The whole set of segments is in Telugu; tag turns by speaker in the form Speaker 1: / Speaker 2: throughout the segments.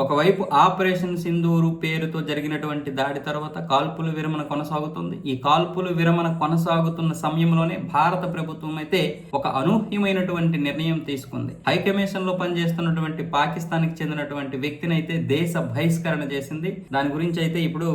Speaker 1: ఒకవైపు ఆపరేషన్ సింధూరు పేరుతో జరిగినటువంటి దాడి తర్వాత కాల్పుల విరమణ కొనసాగుతుంది. ఈ కాల్పుల విరమణ కొనసాగుతున్న సమయంలోనే భారత ప్రభుత్వం అయితే ఒక అనూహ్యమైనటువంటి నిర్ణయం తీసుకుంది. హైకమిషన్లో పనిచేస్తున్నటువంటి పాకిస్తాన్కి చెందినటువంటి వ్యక్తిని అయితే దేశ బహిష్కరణ చేసింది. దాని గురించి అయితే ఇప్పుడు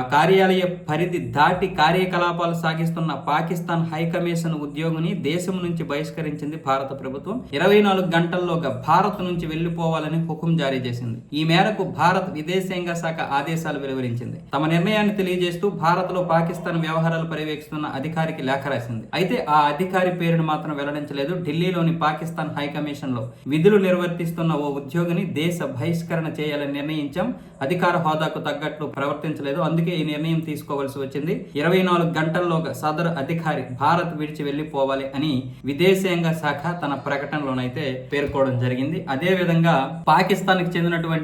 Speaker 1: ఆ కార్యాలయ పరిధి దాటి కార్యకలాపాలు సాగిస్తున్న పాకిస్తాన్ హైకమిషన్ ఉద్యోగిని దేశం నుంచి బహిష్కరించింది భారత ప్రభుత్వం. ఇరవై నాలుగు గంటల్లోగా భారత్ నుంచి వెళ్ళిపోవాలని హుకుం జారీ చేసింది. ఈ మేరకు భారత్ విదేశాంగ శాఖ ఆదేశాలు వెలువరించింది. తమ నిర్ణయాన్ని తెలియజేస్తూ భారత్లో పాకిస్తాన్ వ్యవహారాలు పర్యవేక్షిస్తున్న అధికారికి లేఖ రాసింది. అయితే ఆ అధికారి పేరును మాత్రం వెల్లడించలేదు. ఢిల్లీలోని పాకిస్తాన్ హైకమిషన్లో విధులు నిర్వర్తిస్తున్న ఓ ఉద్యోగిని దేశ బహిష్కరణ చేయాలని నిర్ణయించాం. అధికార హోదాకు తగ్గట్లు ప్రవర్తించలేదు. అందుకే ఈ నిర్ణయం తీసుకోవాల్సి వచ్చింది. ఇరవై నాలుగు గంటల్లోగా సదరు అధికారి భారత్ విడిచి వెళ్ళిపోవాలి అని విదేశాంగ శాఖ తన ప్రకటనలోనైతే పేర్కోవడం జరిగింది. అదే విధంగా పాకిస్తాన్కి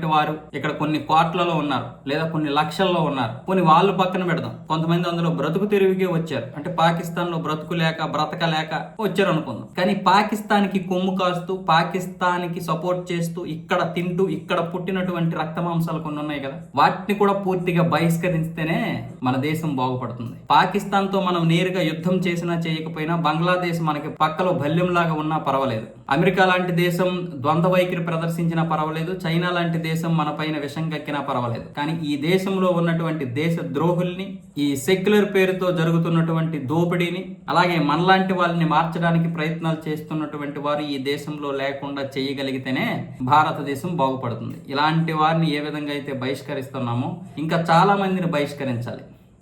Speaker 1: చెందినటువంటి వారు ఇక్కడ కొన్ని కోట్లలో ఉన్నారు లేదా కొన్ని లక్షల్లో ఉన్నారు. కొన్ని వాళ్ళు పక్కన పెడదాం. కొంతమంది అందులో బ్రతుకు తిరిగి వచ్చారు. అంటే పాకిస్తాన్లో బ్రతుకు లేక బ్రతకలేక వచ్చారు అనుకుందాం. కానీ పాకిస్తాన్కి కొమ్ము కాస్తూ పాకిస్తాన్కి సపోర్ట్ చేస్తూ ఇక్కడ తింటూ ఇక్కడ పుట్టినటువంటి రక్త మాంసాలు కొన్ని ఉన్నాయి కదా. వాటిని కూడా పూర్తిగా బహిష్కరిస్తేనే మన దేశం బాగుపడుతుంది. పాకిస్తాన్తో మనం నేరుగా యుద్ధం చేసినా చేయకపోయినా బంగ్లాదేశ్ మనకి పక్కలో భల్యంలాగా ఉన్నా పర్వాలేదు. అమెరికా లాంటి దేశం ద్వంద్వ వైఖరి ప్రదర్శించినా పర్వాలేదు. చైనా లాంటి దేశం దేశం మన పైన విషం కక్కినా పర్వాలేదు. కానీ ఈ దేశంలో ఉన్నటువంటి దేశ ద్రోహుల్ని ఈ సెక్యులర్ పేరుతో జరుగుతున్నటువంటి దోపిడీని అలాగే మనలాంటి వాళ్ళని మార్చడానికి ప్రయత్నాలు చేస్తున్నటువంటి వారు ఈ దేశంలో లేకుండా చేయగలిగితేనే భారతదేశం బాగుపడుతుంది. ఇలాంటి వారిని ఏ విధంగా అయితే బహిష్కరిస్తున్నామో ఇంకా చాలా మందిని బహిష్కరించాలి.